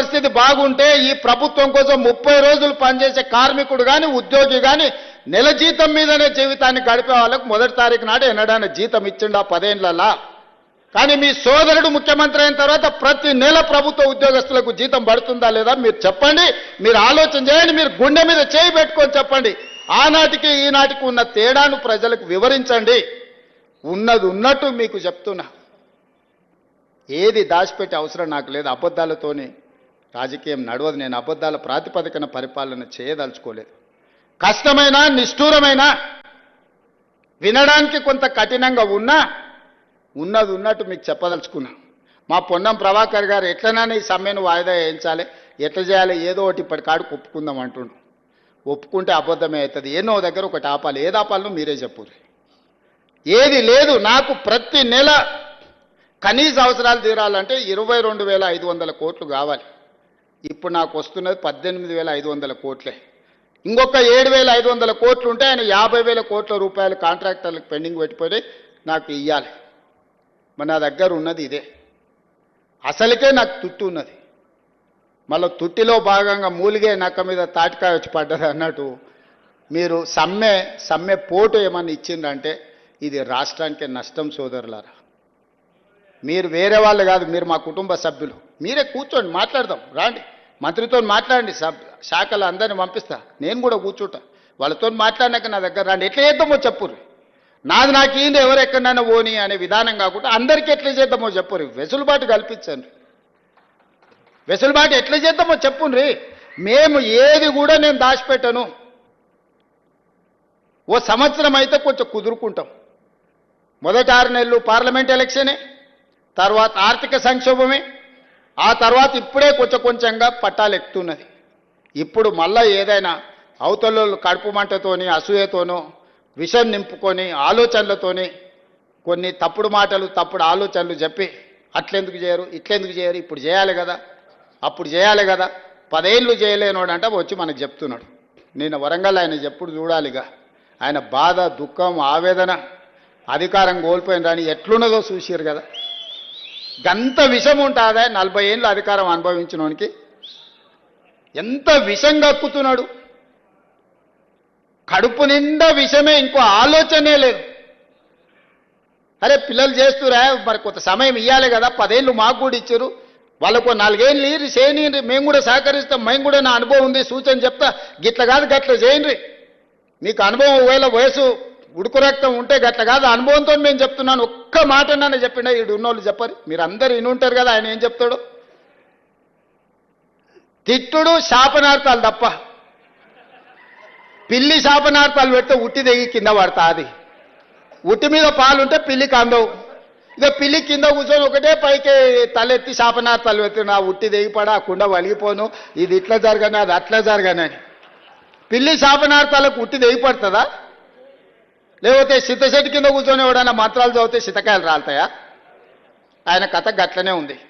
పరిస్థితి బాగుంటే ఈ ప్రభుత్వం కోసం ముప్పై రోజులు పనిచేసే కార్మికుడు కానీ ఉద్యోగి కానీ నెల జీతం మీదనే జీవితాన్ని గడిపే వాళ్ళకు మొదటి తారీఖు నాడు ఎన్నడైనా జీతం ఇచ్చిండా పదేండ్లలా? కానీ మీ సోదరుడు ముఖ్యమంత్రి అయిన తర్వాత ప్రతి నెల ప్రభుత్వ ఉద్యోగస్తులకు జీతం పడుతుందా లేదా మీరు చెప్పండి. మీరు ఆలోచన చేయండి. మీరు గుండె మీద చేయి పెట్టుకొని చెప్పండి. ఆనాటికి ఈనాటికి ఉన్న తేడాను ప్రజలకు వివరించండి. ఉన్నది ఉన్నట్టు మీకు చెప్తున్నా. ఏది దాచిపెట్టే అవసరం నాకు లేదు అబద్ధాలతోనే. రాజకీయం నడవదు. నేను అబద్ధాల ప్రాతిపదికన పరిపాలన చేయదలుచుకోలేదు. కష్టమైన నిష్ఠూరమైన వినడానికి కొంత కఠినంగా ఉన్నా ఉన్నది ఉన్నట్టు మీకు చెప్పదలుచుకున్నా. మా పొన్నం ప్రభాకర్ గారు ఎట్లనైనా ఈ సమ్మెను వాయిదా వేయించాలి ఎట్లా చేయాలి ఏదో ఒకటి ఇప్పటికాడికి ఒప్పుకుందాం అంటుండు. ఒప్పుకుంటే అబద్ధమే అవుతుంది. ఎన్నో దగ్గర ఒకటి ఆపాలి. ఏది ఆపాలో మీరే చెప్పుర్రి. ఏది లేదు. నాకు ప్రతి నెల కనీస అవసరాలు తీరాలంటే ఇరవై రెండు వేల ఐదు వందల కోట్లు కావాలి. ఇప్పుడు నాకు వస్తున్నది పద్దెనిమిది వేల ఐదు వందల కోట్లే. ఇంకొక ఏడు వేల ఐదు వందల కోట్లు ఉంటే ఆయన యాభై వేల కోట్ల రూపాయలు కాంట్రాక్టర్లకు పెండింగ్ పెట్టిపోయి నాకు ఇవ్వాలి మరి నా దగ్గర ఉన్నది ఇదే. అసలుకే నాకు తుట్టు ఉన్నది. మళ్ళీ తుట్టిలో భాగంగా మూలిగే నక్క మీద తాటికాయ వచ్చి పడ్డది అన్నట్టు మీరు సమ్మె సమ్మె పోటు ఏమన్నా ఇచ్చిందంటే ఇది రాష్ట్రానికి నష్టం సోదరులారా. మీరు వేరే వాళ్ళు కాదు మీరు మా కుటుంబ సభ్యులు. మీరే కూర్చోండి మాట్లాడదాం రాండి. మంత్రితో మాట్లాడండి సబ్ శాఖలు అందరిని పంపిస్తా. నేను కూడా కూర్చుంటా. వాళ్ళతో మాట్లాడినాక నా దగ్గర రాండి. ఎట్లా చేద్దామో చెప్పుర్రి. నాది నాకు ఈయన ఎవరు ఎక్కడైనా పోని అనే విధానం కాకుండా అందరికీ ఎట్లా చేద్దామో చెప్పుర్రి. వెసులుబాటు కల్పించండి. వెసులుబాటు ఎట్లా చేద్దామో చెప్పుండ్రి మేము ఏది కూడా నేను దాచిపెట్టను. ఓ సంవత్సరం అయితే కొంచెం కుదురుకుంటాం. మొదటి ఆరు నెలలు పార్లమెంట్ ఎలక్షనే. తర్వాత ఆర్థిక సంక్షోభమే. ఆ తర్వాత ఇప్పుడే కొంచెం కొంచెంగా పట్టాలు ఎక్కుతున్నది. ఇప్పుడు మళ్ళా ఏదైనా అవతల కడుపు మంటతోని అసూయతోనో విషం నింపుకొని ఆలోచనలతోని కొన్ని తప్పుడు మాటలు తప్పుడు ఆలోచనలు చెప్పి అట్లెందుకు చేయరు ఇట్లెందుకు చేయరు ఇప్పుడు చేయాలి కదా అప్పుడు చేయాలి కదా పదేళ్ళు చేయలేనోడు అంటే వచ్చి మనకు చెప్తున్నాడు. నేను వరంగల్ ఆయన చెప్పుడు చూడాలిగా. ఆయన బాధ దుఃఖం ఆవేదన అధికారం కోల్పోయినని ఎట్లున్నదో చూసిరు కదా. గంత విషం ఉంటుందా నలభై ఏళ్ళు అధికారం అనుభవించినోనికి. ఎంత విషం కక్కుతున్నాడు. కడుపు నిండా విషమే ఇంకో ఆలోచనే లేదు. అరే పిల్లలు చేస్తురా మరి కొంత సమయం ఇవ్వాలి కదా పదేళ్ళు మాకు కూడా ఇచ్చారు. వాళ్ళకు నాలుగేళ్ళు ఇరి చేయని మేము కూడా సహకరిస్తాం మేము కూడా నా అనుభవం ఉంది సూచన చెప్తా. గిట్ల కాదు గట్ల చేయండి. మీకు అనుభవం ఒకవేళ వయసు ఉడుకు రక్తం ఉంటే గట్ల కాదు. అనుభవంతో మేము చెప్తున్నాను. ఒక్క మాట నన్ను చెప్పిండే ఈడు ఉన్నోళ్ళు చెప్పరు. మీరు అందరు ఇనుంటారు కదా ఆయన ఏం చెప్తాడు? తిట్టుడు శాపనార్థాలు తప్ప. పిల్లి శాపనార్థాలు పెడితే ఉట్టి దిగి కింద పడతా అది. ఉట్టి మీద పాలు ఉంటే పిల్లికి అందవు ఇక పిల్లి కింద కూర్చొని ఒకటే పైకి తలెత్తి శాపనార్థాలు పెడుతున్నా. ఉట్టి దిగిపడా ఆ కుండ వలిగిపోను. ఇది ఇట్లా జరగను అది అట్లా జరగనని పిల్లి శాపనార్థాలకు ఉట్టి దిగిపడుతుందా లేకపోతే సిద్ధశెట్టి కింద కూర్చొని ఎవడన్నా మంత్రాలు చదివితే శితకాయలు రాలుతాయా? ఆయన కథ గట్లనే ఉంది.